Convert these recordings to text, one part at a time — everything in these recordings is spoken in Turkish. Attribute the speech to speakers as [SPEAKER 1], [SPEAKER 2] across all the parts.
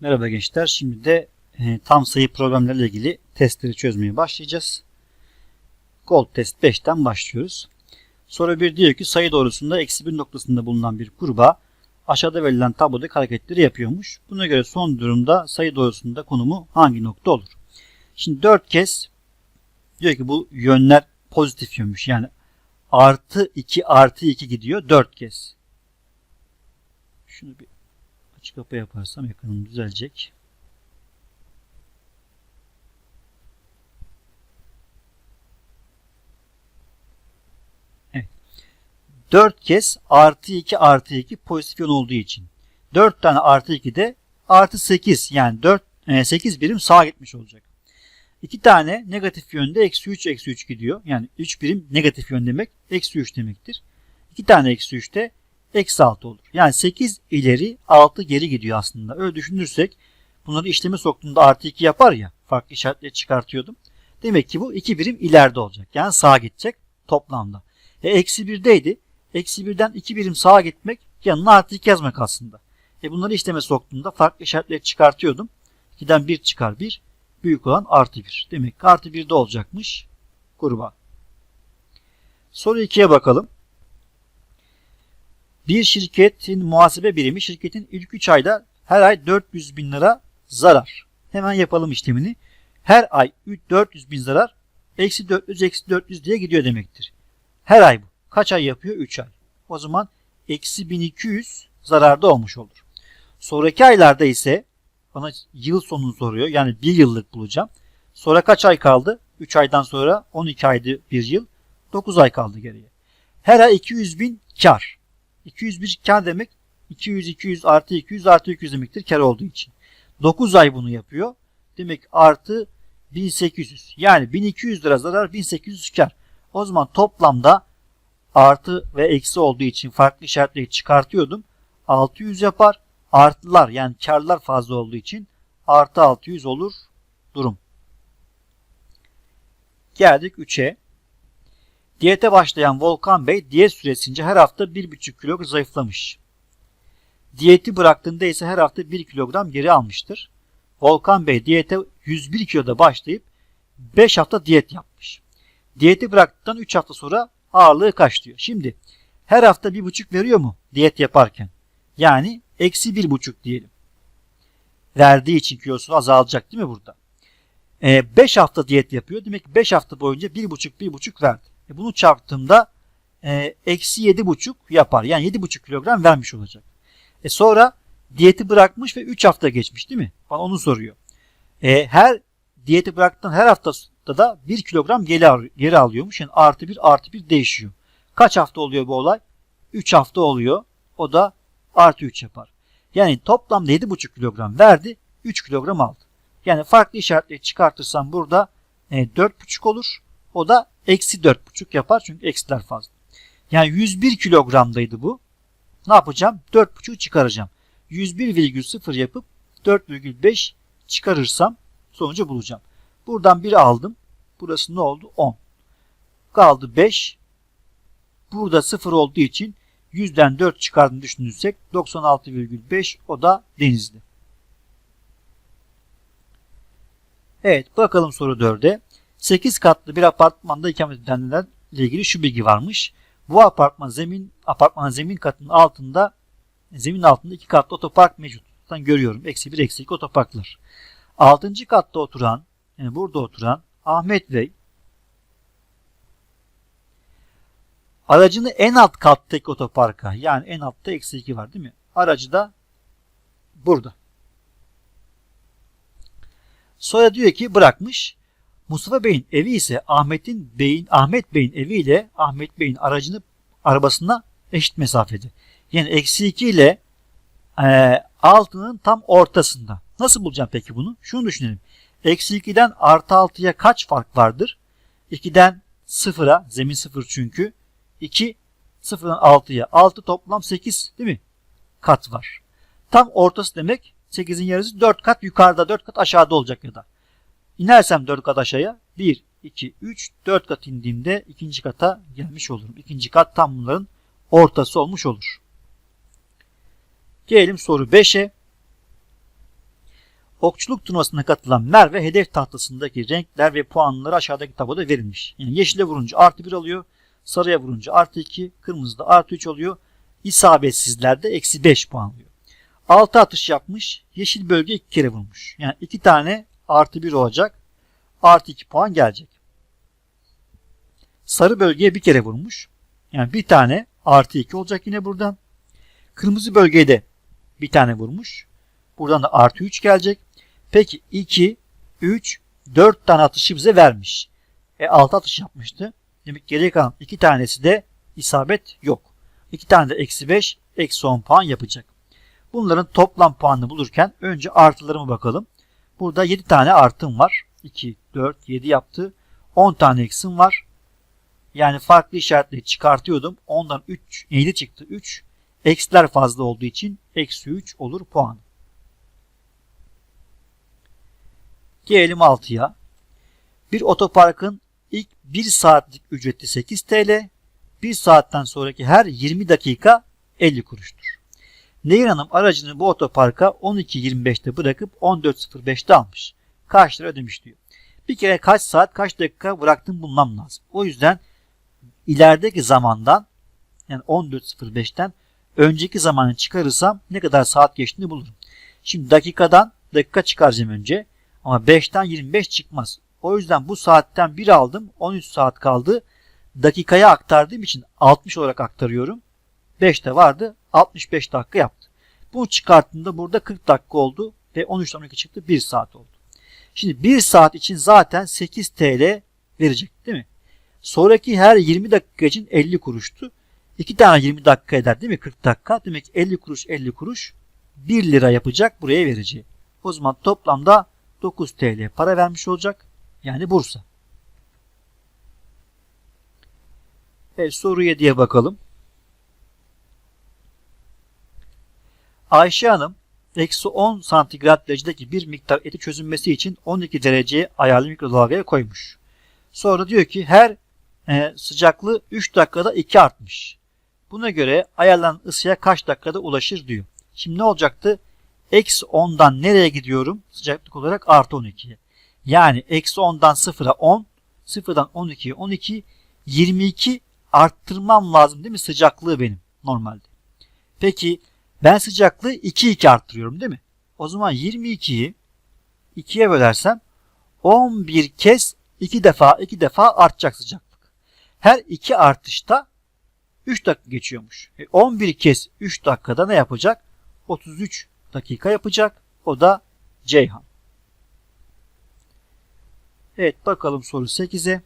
[SPEAKER 1] Merhaba gençler. Şimdi de e, tam sayı problemlerle ilgili testleri çözmeye başlayacağız. Gold test 5'ten başlıyoruz. Soru 1 diyor ki sayı doğrusunda eksi 1 noktasında bulunan bir kurbağa aşağıda verilen tablodaki hareketleri yapıyormuş. Buna göre son durumda sayı doğrusunda konumu hangi nokta olur? Şimdi 4 kez diyor ki bu yönler pozitif yönmüş. Yani artı 2 artı 2 gidiyor 4 kez. Şunu bir Açık kapa yaparsam ekranım düzelecek. Evet. 4 kez artı 2 artı 2 pozitif yön olduğu için. 4 tane artı 2 de artı 8 yani 4, 8 birim sağa gitmiş olacak. 2 tane negatif yönde eksi 3 eksi 3 gidiyor. Yani 3 birim negatif yön demek eksi 3 demektir. 2 tane eksi 3 de eksi 6 olur. Yani 8 ileri 6 geri gidiyor aslında. Öyle düşünürsek bunları işleme soktuğumda artı 2 yapar ya farklı işaretleri çıkartıyordum. Demek ki bu 2 birim ileride olacak. Yani sağa gidecek toplamda. E, eksi 1'deydi. Eksi 1'den 2 birim sağa gitmek yanına artı 2 yazmak aslında. E, bunları işleme soktuğumda farklı işaretleri çıkartıyordum. 2'den 1 çıkar 1. Büyük olan artı 1. Demek ki artı 1'de olacakmış kurbağa. Soru 2'ye bakalım. Bir şirketin muhasebe birimi şirketin ilk 3 ayda her ay 400 bin lira zarar. Hemen yapalım işlemini. Her ay 400 bin zarar eksi 400 eksi 400 diye gidiyor demektir. Her ay bu. Kaç ay yapıyor? 3 ay. O zaman eksi 1200 zararda olmuş olur. Sonraki aylarda ise bana yıl sonunu soruyor. Yani 1 yıllık bulacağım. Sonra kaç ay kaldı? 3 aydan sonra 12 aydı 1 yıl. 9 ay kaldı geriye. Her ay 200 bin kar. 201 kar demek 200 200 artı 200 artı 200 demektir kar olduğu için. 9 ay bunu yapıyor. Demek artı 1800. Yani 1200 lira zarar 1800 kar. O zaman toplamda artı ve eksi olduğu için farklı işaretleri çıkartıyordum. 600 yapar. Artılar yani karlar fazla olduğu için artı 600 olur durum. Geldik 3'e. Diyete başlayan Volkan Bey diyet süresince her hafta 1,5 kilo zayıflamış. Diyeti bıraktığında ise her hafta 1 kilogram geri almıştır. Volkan Bey diyete 101 kiloda başlayıp 5 hafta diyet yapmış. Diyeti bıraktıktan 3 hafta sonra ağırlığı kaç diyor. Şimdi her hafta 1,5 veriyor mu diyet yaparken? Yani eksi 1,5 diyelim. Verdiği için kilosu azalacak değil mi burada? 5 e, hafta diyet yapıyor. Demek ki 5 hafta boyunca 1,5 1,5 verdi. E bunu çarptığımda e, eksi yedi buçuk yapar. Yani yedi buçuk kilogram vermiş olacak. E sonra diyeti bırakmış ve 3 hafta geçmiş değil mi? Bana onu soruyor. E, her diyeti bıraktıktan her haftada da 1 kilogram geri, geri alıyormuş. Yani artı 1 artı 1 değişiyor. Kaç hafta oluyor bu olay? 3 hafta oluyor. O da artı 3 yapar. Yani toplamda 7,5 kilogram verdi. 3 kilogram aldı. Yani farklı işaretleri çıkartırsam burada e, 4,5 olur. O da eksi 4,5 yapar çünkü eksiler fazla. Yani 101 kilogramdaydı bu. Ne yapacağım? 4,5 çıkaracağım. 101,0 yapıp 4,5 çıkarırsam sonucu bulacağım. Buradan 1 aldım. Burası ne oldu? 10. Kaldı 5. Burada 0 olduğu için 100'den 4 çıkardığını düşünürsek 96,5 o da denizli. Evet bakalım soru 4'e. 8 katlı bir apartmanda ikamet edenlerle ilgili şu bilgi varmış. Bu apartman zemin apartmanın zemin katının altında zemin altında iki katlı otopark mevcut. Ben görüyorum. Eksi bir eksi iki otoparklar. Altıncı katta oturan yani burada oturan Ahmet Bey aracını en alt kattaki otoparka yani en altta eksi iki var değil mi? Aracı da burada. Sonra diyor ki bırakmış. Mustafa Bey'in evi ise Ahmet'in Bey'in Ahmet Bey'in evi ile Ahmet Bey'in aracını arabasına eşit mesafede. Yani eksi 2 ile e, altının tam ortasında. Nasıl bulacağım peki bunu? Şunu düşünelim. Eksi 2'den artı 6'ya kaç fark vardır? 2'den 0'a, zemin 0 çünkü. 2, 0'dan 6'ya. 6 toplam 8 değil mi? Kat var. Tam ortası demek 8'in yarısı 4 kat yukarıda 4 kat aşağıda olacak ya da. İnersem 4 kat aşağıya 1, 2, 3, 4 kat indiğimde ikinci kata gelmiş olurum. İkinci kat tam bunların ortası olmuş olur. Gelelim soru 5'e. Okçuluk turnuvasına katılan Merve hedef tahtasındaki renkler ve puanları aşağıdaki tabloda verilmiş. Yani yeşile vurunca artı 1 alıyor. Sarıya vurunca artı 2. Kırmızıda artı 3 oluyor. İsabetsizlerde eksi 5 puan alıyor. 6 atış yapmış. Yeşil bölge 2 kere vurmuş. Yani 2 tane artı 1 olacak. Artı 2 puan gelecek. Sarı bölgeye bir kere vurmuş. Yani bir tane artı 2 olacak yine buradan. Kırmızı bölgeye de bir tane vurmuş. Buradan da artı 3 gelecek. Peki 2, 3, 4 tane atışı bize vermiş. E 6 atış yapmıştı. Demek geriye kalan 2 tanesi de isabet yok. 2 tane de eksi 5, eksi 10 puan yapacak. Bunların toplam puanını bulurken önce artılarıma bakalım. Burada 7 tane artım var. 2, 4, 7 yaptı. 10 tane eksim var. Yani farklı işaretleri çıkartıyordum. Ondan 3, 7 çıktı 3. Eksiler fazla olduğu için eksi 3 olur puan. Gelelim 6'ya. Bir otoparkın ilk 1 saatlik ücreti 8 TL, 1 saatten sonraki her 20 dakika 50 kuruştur. Nehir Hanım aracını bu otoparka 12.25'te bırakıp 14.05'te almış. Kaç lira ödemiş diyor. Bir kere kaç saat kaç dakika bıraktım bulmam lazım. O yüzden ilerideki zamandan yani 14.05'ten önceki zamanı çıkarırsam ne kadar saat geçtiğini bulurum. Şimdi dakikadan dakika çıkaracağım önce. Ama 5'ten 25 çıkmaz. O yüzden bu saatten 1 aldım. 13 saat kaldı. Dakikaya aktardığım için 60 olarak aktarıyorum. 5'te vardı. 65 dakika yaptı. Bunu çıkarttığımda burada 40 dakika oldu. Ve 13'ten 12 çıktı. 1 saat oldu. Şimdi 1 saat için zaten 8 TL verecek değil mi? Sonraki her 20 dakika için 50 kuruştu. 2 tane 20 dakika eder değil mi? 40 dakika. Demek ki 50 kuruş 50 kuruş 1 lira yapacak buraya vereceği. O zaman toplamda 9 TL para vermiş olacak. Yani Bursa. Evet soru 7'ye bakalım. Ayşe Hanım eksi 10 santigrat derecedeki bir miktar eti çözünmesi için 12 dereceye ayarlı mikrodalgaya koymuş. Sonra diyor ki her e, sıcaklığı 3 dakikada 2 artmış. Buna göre ayarlanan ısıya kaç dakikada ulaşır diyor. Şimdi ne olacaktı? Eksi 10'dan nereye gidiyorum? Sıcaklık olarak artı 12'ye. Yani eksi 10'dan 0'a 10, 0'dan 12'ye 12, 22 arttırmam lazım değil mi sıcaklığı benim normalde. Peki ben sıcaklığı 2 2 arttırıyorum değil mi? O zaman 22'yi 2'ye bölersem 11 kez 2 defa 2 defa artacak sıcaklık. Her 2 artışta 3 dakika geçiyormuş. E 11 kez 3 dakikada ne yapacak? 33 dakika yapacak. O da Ceyhan. Evet bakalım soru 8'e.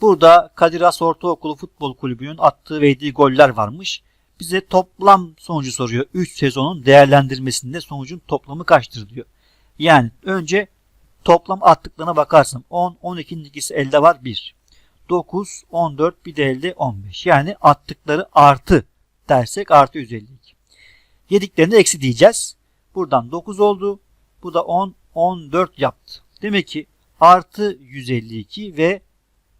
[SPEAKER 1] Burada Kadir Has Ortaokulu Futbol Kulübü'nün attığı ve yediği goller varmış. Bize toplam sonucu soruyor. 3 sezonun değerlendirmesinde sonucun toplamı kaçtır diyor. Yani önce toplam attıklarına bakarsın. 10, 12'nin ikisi elde var 1. 9, 14 bir de elde 15. Yani attıkları artı dersek artı 152. Yediklerine eksi diyeceğiz. Buradan 9 oldu. Bu da 10, 14 yaptı. Demek ki artı 152 ve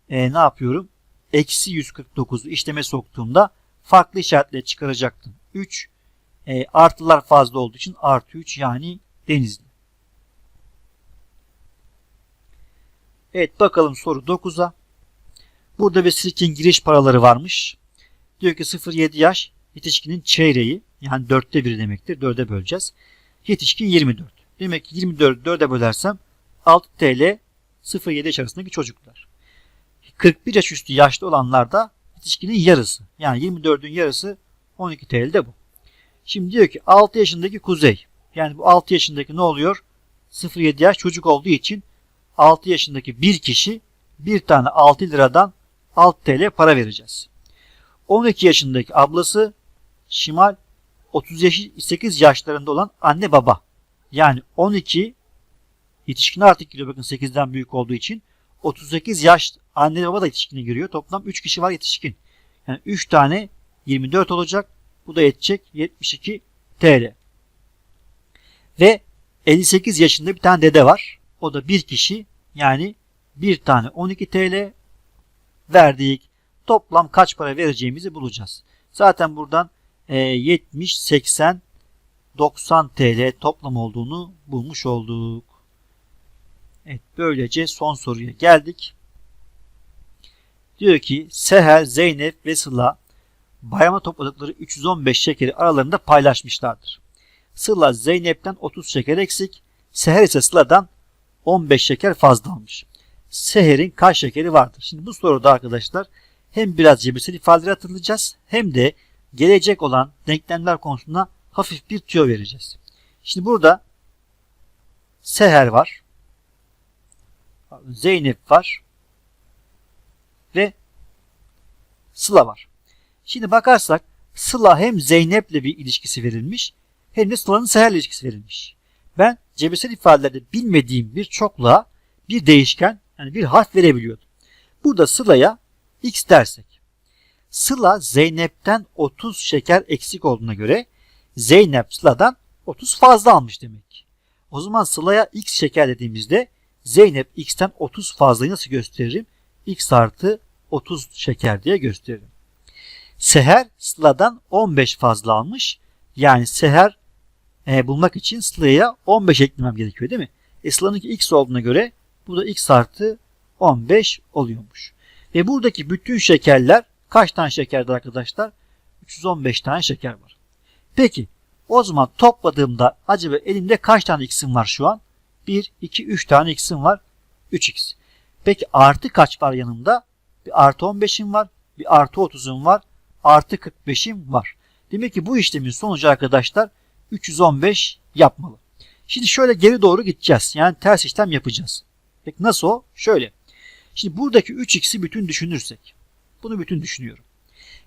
[SPEAKER 1] e, ne yapıyorum? Eksi 149'u işleme soktuğumda farklı işaretle çıkaracaktım. 3 e, artılar fazla olduğu için artı 3 yani denizli. Evet bakalım soru 9'a. Burada bir sirkin giriş paraları varmış. Diyor ki 0-7 yaş yetişkinin çeyreği yani dörtte biri demektir. Dörde böleceğiz. Yetişkin 24. Demek ki 24'ü dörde bölersem 6 TL 0-7 yaş arasındaki çocuklar. 41 yaş üstü yaşlı olanlar da yetişkinin yarısı. Yani 24'ün yarısı 12 TL de bu. Şimdi diyor ki 6 yaşındaki Kuzey. Yani bu 6 yaşındaki ne oluyor? 0-7 yaş çocuk olduğu için 6 yaşındaki bir kişi bir tane 6 liradan 6 TL para vereceğiz. 12 yaşındaki ablası Şimal 38 yaşlarında olan anne baba. Yani 12 yetişkin artık giriyor bakın 8'den büyük olduğu için 38 yaş anne baba da yetişkine giriyor. Toplam 3 kişi var yetişkin. Yani 3 tane 24 olacak. Bu da yetecek 72 TL. Ve 58 yaşında bir tane dede var. O da bir kişi yani bir tane 12 TL verdik. Toplam kaç para vereceğimizi bulacağız. Zaten buradan e, 70, 80 90 TL toplam olduğunu bulmuş olduk. Evet böylece son soruya geldik. Diyor ki Seher, Zeynep ve Sıla bayrama topladıkları 315 şekeri aralarında paylaşmışlardır. Sıla Zeynep'ten 30 şeker eksik, Seher ise Sıla'dan 15 şeker fazla almış. Seher'in kaç şekeri vardır? Şimdi bu soruda arkadaşlar hem biraz cebirsel ifadeleri hatırlayacağız hem de gelecek olan denklemler konusunda hafif bir tüyo vereceğiz. Şimdi burada Seher var. Zeynep var. Ve Sıla var. Şimdi bakarsak Sıla hem Zeynep'le bir ilişkisi verilmiş hem de Sıla'nın Seher'le ilişkisi verilmiş. Ben cebirsel ifadelerde bilmediğim bir çokluğa bir değişken yani bir harf verebiliyordum. Burada Sıla'ya x dersek. Sıla Zeynep'ten 30 şeker eksik olduğuna göre Zeynep Sıla'dan 30 fazla almış demek. O zaman Sıla'ya x şeker dediğimizde Zeynep x'ten 30 fazlayı nasıl gösteririm? x artı 30 şeker diye gösteririm. Seher Sıla'dan 15 fazla almış. Yani Seher e, bulmak için Sıla'ya 15 eklemem gerekiyor değil mi? E Sıla'nınki x olduğuna göre bu da x artı 15 oluyormuş. Ve buradaki bütün şekerler kaç tane şekerdir arkadaşlar? 315 tane şeker var. Peki o zaman topladığımda acaba elimde kaç tane x'im var şu an? 1, 2, 3 tane x'im var. 3x. Peki artı kaç var yanımda? Bir artı 15'im var. Bir artı 30'um var. Artı 45'im var. Demek ki bu işlemin sonucu arkadaşlar 315 yapmalı. Şimdi şöyle geri doğru gideceğiz. Yani ters işlem yapacağız. Peki nasıl o? Şöyle. Şimdi buradaki 3x'i bütün düşünürsek. Bunu bütün düşünüyorum.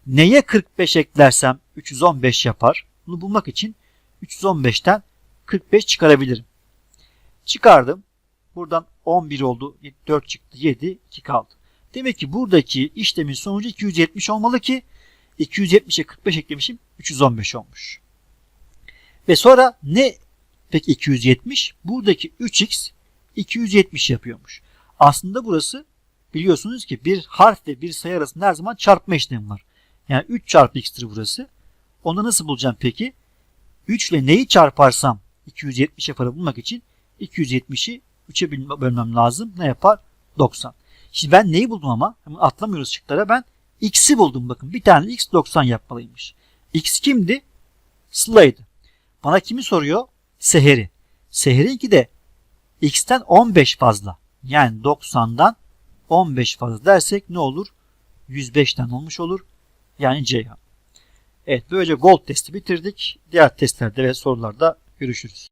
[SPEAKER 1] Neye 45 eklersem 315 yapar? Bunu bulmak için 315'ten 45 çıkarabilirim. Çıkardım. Buradan 11 oldu. 4 çıktı. 7. 2 kaldı. Demek ki buradaki işlemin sonucu 270 olmalı ki 270'e 45 eklemişim. 315 olmuş. Ve sonra ne peki 270? Buradaki 3x 270 yapıyormuş. Aslında burası biliyorsunuz ki bir harf ve bir sayı arasında her zaman çarpma işlemi var. Yani 3 çarpı x'tir burası. Onu nasıl bulacağım peki? 3 ile neyi çarparsam 270 yaparı bulmak için 270'i 3'e bölmem lazım. Ne yapar? 90. Şimdi ben neyi buldum ama? Atlamıyoruz şıklara. Ben x'i buldum bakın. Bir tane x 90 yapmalıymış. x kimdi? Sıla'ydı. Bana kimi soruyor? Seher'i. Seher'inki de x'ten 15 fazla. Yani 90'dan 15 fazla dersek ne olur? 105'ten olmuş olur. Yani Ceyhan. Evet böylece gold testi bitirdik. Diğer testlerde ve sorularda görüşürüz.